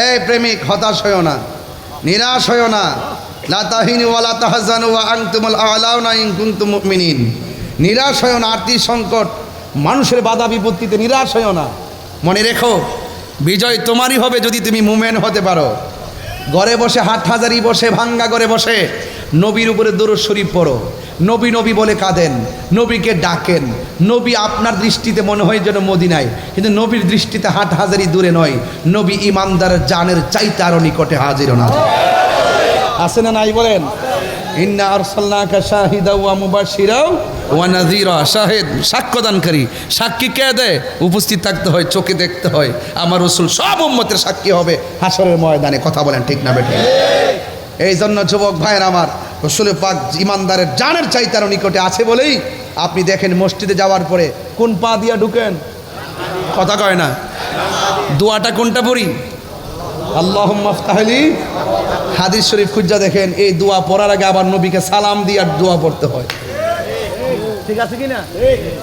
এই প্রেমিক, হতাশ হয়েও না, নিরাশ হয়েও না। লাতাহিনী ওয়ালা তাহাজানু ওয়া আনতুমুল আলাউনা ইন কুনতুম মুমিনিন। নিরাশ হয়েও না, আর্থিক সংকট, মানুষের বাধা বিপত্তিতে নিরাশ হয়েও না। মনে রেখো, বিজয় তোমারই হবে যদি তুমি মুমেন হতে পারো। ঘরে বসে হাট হাজারি বসে, ভাঙ্গা করে বসে নবীর উপরে দরুদ শরীফ পড়ো। নবী নবী বলে কাঁদেন, নবীকে ডাকেন। নবী আপনার দৃষ্টিতে মনে হয় যেন মদিনায়, কিন্তু নবীর দৃষ্টিতে হাট হাজারি দূরে নয়। নবী ইমানদার জানের চাইতে আরও নিকটে হাজির না। আছে নাই বলেন? ইন্না আরসালনাকা শাহিদা ওয়া মুবাশশিরা ওয়া নাযীরা। সাক্ষ্যদানকারী সাক্ষী কে দেয়? উপস্থিত থাকতে হয়, চোখে দেখতে হয়। আমার রসুল সব উম্মতের সাক্ষী হবে হাসরের ময়দানে। কথা বলেন ঠিক না বেঠিক এই জন্য যুবক ভাইয়ের আমার রসুল পাক ইমানদারের জানের চাইতারও নিকটে আছে বলেই আপনি দেখেন মসজিদে যাওয়ার পরে কোন পা দিয়া ঢুকেন? কথা কয় না। দোয়াটা কোনটা পড়ি? আল্লাহ মাফতাহলি হাদিস শরীফ খুঁজা দেখেন এই দোয়া পড়ার আগে আবার নবীকে সালাম দিয়ে আর দোয়া পড়তে হয়। ঠিক আছে কি না?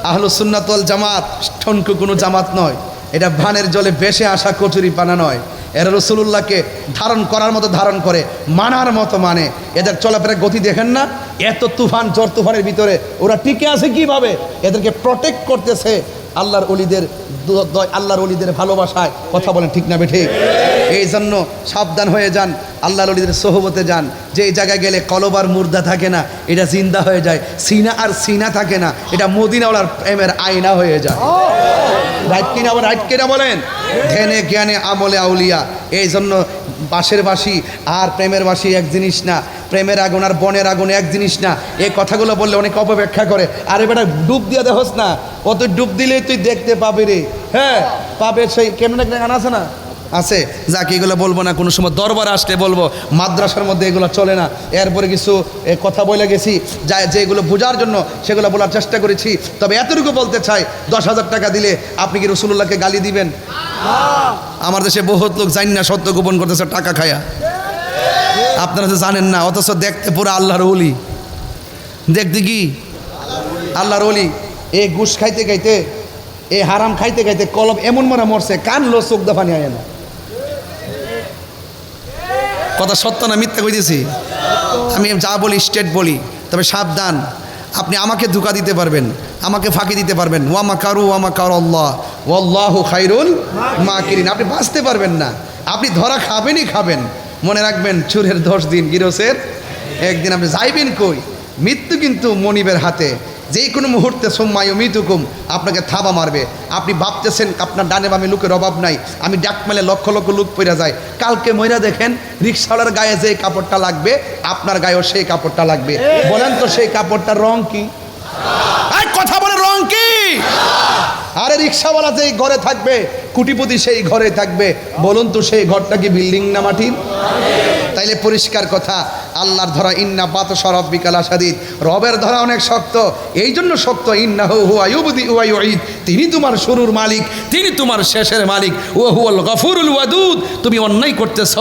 আহলু সুন্নাতল জামাত ঠনকু কোনো জামাত নয়। এটা ভানের জলে বেশে আসা কচুরি পানা নয়। এরা রসুল্লাহকে ধারণ করার মতো ধারণ করে, মানার মতো মানে। এদের চলাফেরা গতি দেখেন না, এত তুফান, ঝড় তুফানের ভিতরে ওরা টিকে আছে কীভাবে? এদেরকে প্রটেক্ট করতেছে আল্লাহর অলিদের আল্লাহর অলিদের ভালোবাসায়। কথা বলেন ঠিক না বেঠিক এই জন্য সাবধান হয়ে যান। আল্লাহর অলিদের সোহবতে যান, যে এই জায়গায় গেলে কলবার মুর্দা থাকে না, এটা জিন্দা হয়ে যায়, সিনা আর সিনা থাকে না, এটা মদিনাওয়ালার প্রেমের আয়না হয়ে যায়। রাইট কিনা রাইট কিনা বলেন? ধ্যানে জ্ঞানে আমলে আউলিয়া এই জন্য বাঁশের বাসি আর প্রেমের বাসি এক জিনিস না, প্রেমের আগুন আর বনের আগুন এক জিনিস না এই কথাগুলো বললে অনেক অপব্যাখ্যা করে, আরে বেটা ডুব দিয়ে দেখোস না তুই ডুব দিলেই তুই দেখতে পাবি রে হ্যাঁ পাবে সেই, কেমন একটা গান আছে না? আছে? যাকে, এগুলো বলব না, কোনো সময় দরবার আসলে বলব। মাদ্রাসার মধ্যে এগুলো চলে না। এরপরে কিছু কথা বলে গেছি। যা, যেগুলো বোঝার জন্য সেগুলো বলার চেষ্টা করেছি। তবে এতটুকু বলতে চাই, দশ হাজার টাকা দিলে আপনি কি রসুল্লাহকে গালি দিবেন? আমার দেশে বহুত লোক জানি না সত্য গোপন করতেছে, টাকা খায়া। আপনারা তো জানেন না, অথচ দেখতে পুরো আল্লাহর অলি দেখতে কি? আল্লাহর অলি এ ঘুষ খাইতে খাইতে, এ হারাম খাইতে খাইতে কলম এমন মনে মরছে কানলো চোখ দাফানি আয় না। কথা সত্য না মিথ্যা কইতেছি? আমি যা বলি স্টেট বলি, তবে সাবধান। আপনি আমাকে ধোকা দিতে পারবেন, আমাকে ফাঁকি দিতে পারবেন। ওয়ামা কারু ওয়ামা কার আল্লাহ। ওয়াল্লাহ খাইরুল মা কিরিন আপনি বাঁচতে পারবেন না। আপনি ধরা খাবেনই খাবেন। মনে রাখবেন, চুরের দশ দিন গিরসের, একদিন আপনি যাইবেন কই? মৃত্যু কিন্তু মনিবের হাতে। যে কোনো মুহূর্তে সোম্মায় মৃত্যুকুম আপনাকে থাবা মারবে। আপনি ভাবতেছেন আপনার ডানে বামে লোকের অভাব নাই, আমি ডাক মেলে লক্ষ লক্ষ লোক পইরা যায়। কালকে মহিলা দেখেন রিক্সাওয়ালার গায়ে যে কাপড়টা লাগবে, আপনার গায়েও সেই কাপড়টা লাগবে। বলেন তো সেই কাপড়টার রং কি? কথা বলে রং কি? আরে রিক্সাওয়ালা যে ঘরে থাকবে কুটিপতি সেই ঘরে থাকবে। বলুন তো সেই ঘরটা কি বিল্ডিং না মাটির? তাইলে পরিষ্কার কথা, আল্লাহর ধরা ইন্না বাত সরব বিকাল আসাদিদ রবের ধরা অনেক শক্ত এই জন্য শক্ত ইন্না হু হু আয়ুবদি উয়াইদ তিনি তোমার শুরুর মালিক, তিনি তোমার শেষের মালিক। ও হুয়াল গফুরুল ওয়াদুদ, তুমি অন্যায় করতেছ,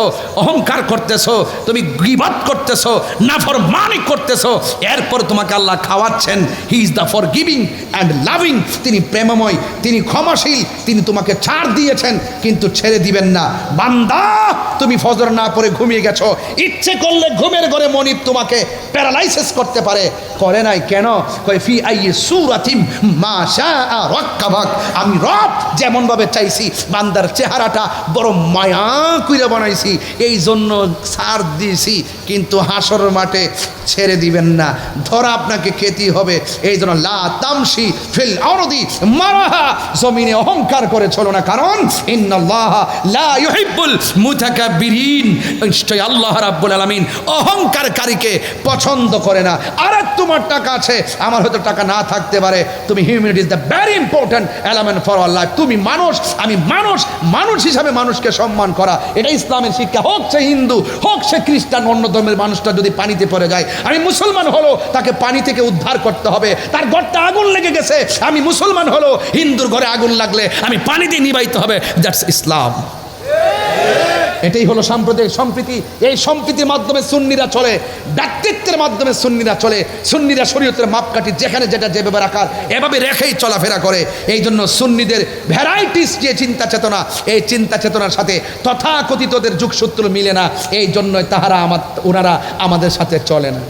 অহংকার করতেছো, তুমি গিবাদ করতেছো নাফর মানিক করতেছো। এরপর তোমাকে আল্লাহ খাওয়াচ্ছেন। He is the forgiving and loving তিনি প্রেমময়, তিনি ক্ষমাশীল, তিনি তোমাকে ছাড় দিয়েছেন, কিন্তু ছেড়ে দিবেন না। বান্দা, তুমি ফজর না পরে ঘুমিয়ে গেছো। ইচ্ছে করলে ঘুমের ঘরে মনিব তোমাকে প্যারালাইসিস করতে পারে। করে নাই কেন? কয়, ফি সুরাতিম আমি রব যেমন ভাবে চাইছি, বান্দার চেহারাটা বড় মায়া কইরা বানাইছি এই জন্য ছাড় দিয়েছি কিন্তু হাসর মাঠে ছেড়ে দিবেন না। ধরা আপনাকে খেতে হবে এই জন্য লা তামসি ফিল আরদি মারাহা। জমিনে অহংকার করে চলো না কারণ নিশ্চয় আল্লাহ রাব্বুল আলামিন অহংকারকারীকে পছন্দ করে না। আর তোমার টাকা আছে, আমার হয়তো টাকা না থাকতে পারে। তুমি humanity is the very important element for Allah তুমি মানুষ, আমি মানুষ মানুষ হিসাবে মানুষকে সম্মান করা। এটা ইসলামের শিক্ষা। হোক সে হিন্দু, হোক সে খ্রিস্টান, অন্য ধর্মের মানুষটা যদি পানিতে পড়ে যায়, আমি মুসলমান হলো, তাকে পানি থেকে উদ্ধার করতে হবে। তার ঘরটা আগুন লেগে গেছে, আমি মুসলমান হলো, হিন্দুর ঘরে আগুন লাগলে আমি পানি দিয়ে নিবাইতে হবে দ্যাটস ইসলাম এটাই হলো সাম্প্রদায়িক সম্প্রীতি। এই সম্প্রীতির মাধ্যমে সুন্নিরা চলে, ব্যক্তিত্বের মাধ্যমে সুন্নিরা চলে, সুন্নিরা শরীয়তের মাপকাঠি যেখানে যেটা যেভাবে রাখার, এভাবে রেখেই চলাফেরা করে। এই জন্য সুন্নিদের ভ্যারাইটিস যে চিন্তা চেতনা, এই চিন্তা চেতনার সাথে তথাকথিতদের যুগসূত্র মিলে না। এই জন্যই তাহারা আমার, ওনারা আমাদের সাথে চলে না।